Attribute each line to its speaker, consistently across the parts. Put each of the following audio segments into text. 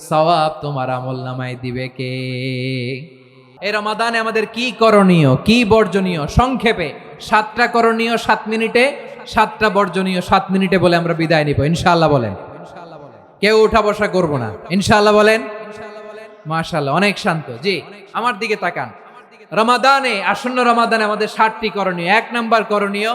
Speaker 1: সওয়াব তোমার আমল নামায় দিবে কে? এই রমাদানে আমাদের কি করণীয়, কি বর্জনীয়? সংক্ষেপে, সাতটা করণীয় সাত মিনিটে, সাতটা বর্জনীয় সাত মিনিটে বলে আমরা বিদায় নিব। ইনশাআল্লাহ বলেন। কেউ উঠা বসা করব না। ইনশাআল্লাহ বলেন। মাশাআল্লাহ, অনেক শান্ত। জি, আমার দিকে তাকান। রমাদানে, আসন্ন রমাদানে আমাদের ষাটটি করণীয়। এক নাম্বার করণীয়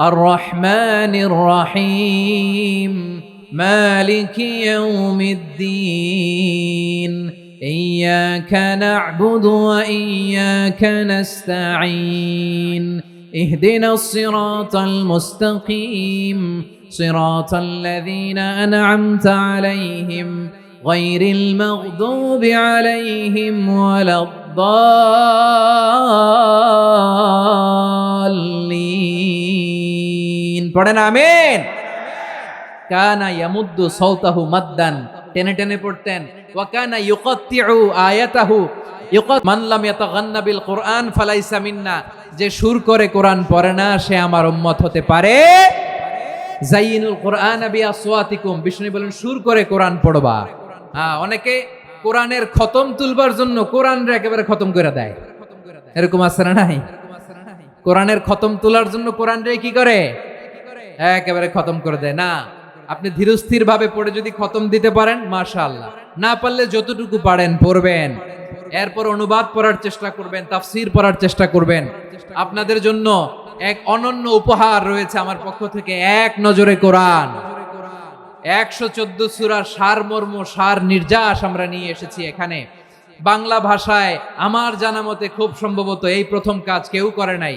Speaker 1: الرحمن الرحيم مالك يوم الدين إياك نعبد وإياك نستعين اهدنا الصراط المستقيم صراط الذين أنعمت عليهم غير المغضوب عليهم ولا الضالين. পড়েন, আমিন। কানা ইয়ামুদ্দু সাওতাহু মাদ্দান। টেনে টেনে পড়তেন। আয়াতাহু। ইউকাত মান লাম ইয়াতাগান্না বিল ফালাইসা মিন্না। যে সুর করে কোরআন পড়ে না, সে আমার উম্মত হতে পারে। জাইনুল কোরআন বি আসওয়াতিকুম বিষ্ণু বলেন, সুর করে কোরআন পড়বা। হ্যাঁ অনেকে কোরআনের খতম তুলবার জন্য কোরআন একেবারে খতম করে দেয়। এরকম আছে না নাই? কোরআনের খতম তোলার জন্য কোরআন রে কি করে? একেবারে খতম করে দেয়। না, আপনি ধীরস্থির ভাবে পড়ে যদি খতম দিতে পারেন, মাশাআল্লাহ। না পারলে যতটুকু পারেন, পড়বেন। এরপর অনুবাদ পড়ার চেষ্টা করবেন, তাফসির পড়ার চেষ্টা করবেন। আপনাদের জন্য এক অনন্য উপহার রয়েছে আমার পক্ষ থেকে, এক নজরে কোরআন। একশো চোদ্দ সুরার সারমর্ম সার নির্যাস আমরা নিয়ে এসেছি এখানে। বাংলা ভাষায় আমার জানা মতে খুব সম্ভবত এই প্রথম কাজ কেউ করে নাই।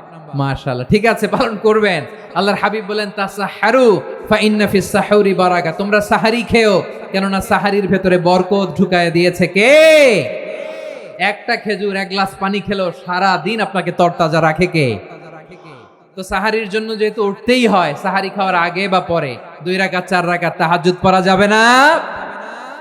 Speaker 1: মাশাআল্লাহ, ঠিক আছে, পালন করবেন। আল্লাহর হাবিব বলেন, তাসাহারু ফা ইন্না ফিস সাহুরি বারাকা। তোমরা সাহারি খেও, কেননা সাহারির ভেতরে বরকত ঢুকায় দিয়েছে কে? একটা খেজুর, এক গ্লাস পানি খেলো সারা দিন আপনাকে তরতাজা রাখে কে? তো সাহারির জন্য যেহেতু উঠতেই হয়, সাহারি খাওয়ার আগে বা পরে, দুই রাকাত, চার রাকাত তাহাজ্জুদ পড়া যাবে না?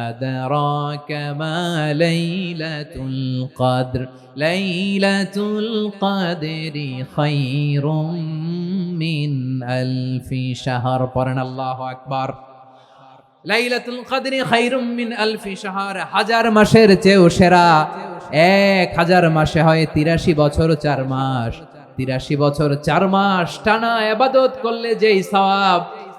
Speaker 1: أدراك ما ليلة القدر ليلة القدر خير من ألف شهر পড়েন আল্লাহ আকবার লাইলাতুল কদরি খাইরুম মিন আলফি শাহর হাজার মাসের চেয়েও সেরা এক হাজার মাসে হয় তিরাশি বছর চার মাস তিরাশি বছর চার মাস টানা আবাদত করলে যেই সওয়াব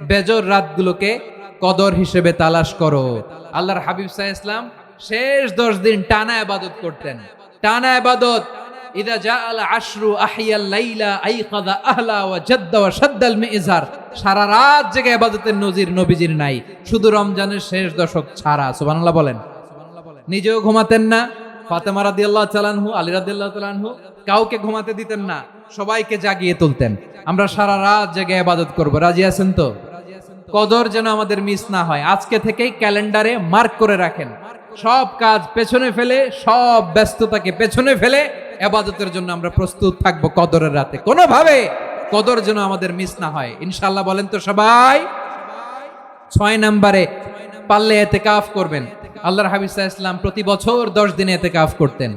Speaker 1: বেজর রাতগুলোকে কদর হিসেবে তালাশ করো। আল্লাহর হাবিব সাহ ইসলাম শেষ দশ দিন টানা আবাদত করতেন। টানা আবাদত ইদা জা আল আশরু আহিয়াল লাইলা আইকাদা আহলা ওয়া জাদ্দা ওয়া শাদ্দাল মিজার। সারা রাত জেগে ইবাদতের নজির নবীজির নাই। শুধু রমজানের শেষ দশক ছাড়া, সুবহানাল্লাহ বলেন। নিজেও ঘুমাতেন না। ফাতেমা রাদিয়াল্লাহু তাআলাহু আলী রাদিয়াল্লাহু তাআলাহু কাউকে ঘুমাতে দিতেন না। সবাইকে জাগিয়ে তুলতেন। আমরা সারা রাত জেগে ইবাদত করব। রাজি আছেন তো? কদর যেন আমাদের মিস না হয়। আজকে থেকেই ক্যালেন্ডারে মার্ক করে রাখেন। সব কাজ পেছনে ফেলে, সব ব্যস্ততাকে পেছনে ফেলে এবাদতের জন্য আমরা প্রস্তুত থাকব কদরের রাতে। কোনোভাবে কদর যেন আমাদের মিস না হয়। ইনশাল্লাহ বলেন তো সবাই? ছয় নম্বরে, পারলে এতে কাফ করবেন। আল্লাহর সাহা ইসলাম প্রতি বছর দশ দিনে এতে কাফ করতেন।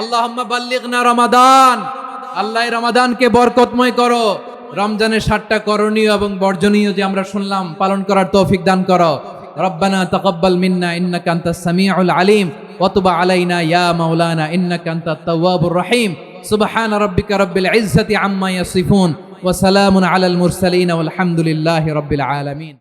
Speaker 1: আল্লাহ বাল্লিগনা রমাদান। আল্লাহ রমাদানকে বরকতময় করো। রমজানের ষাটটা করণীয় এবং বর্জনীয় যে আমরা শুনলাম, পালন করার তৌফিক দান করো। রব্বানা তাকাব্বাল মিন্না, ইন্নাকা আনতাস সামিউল আলিম। ওয়া তুব আলাইনা ইয়া মাওলানা, ইন্নাকা আনতাত তাওয়াবুর রহিম। সুবহান রাব্বিকা রব্বিল ইজ্জাতি আম্মা ইয়াসিফুন। ওয়া সালামুন আলাল মুরসালিন ওয়াল হামদুলিল্লাহি রাব্বিল আলামিন।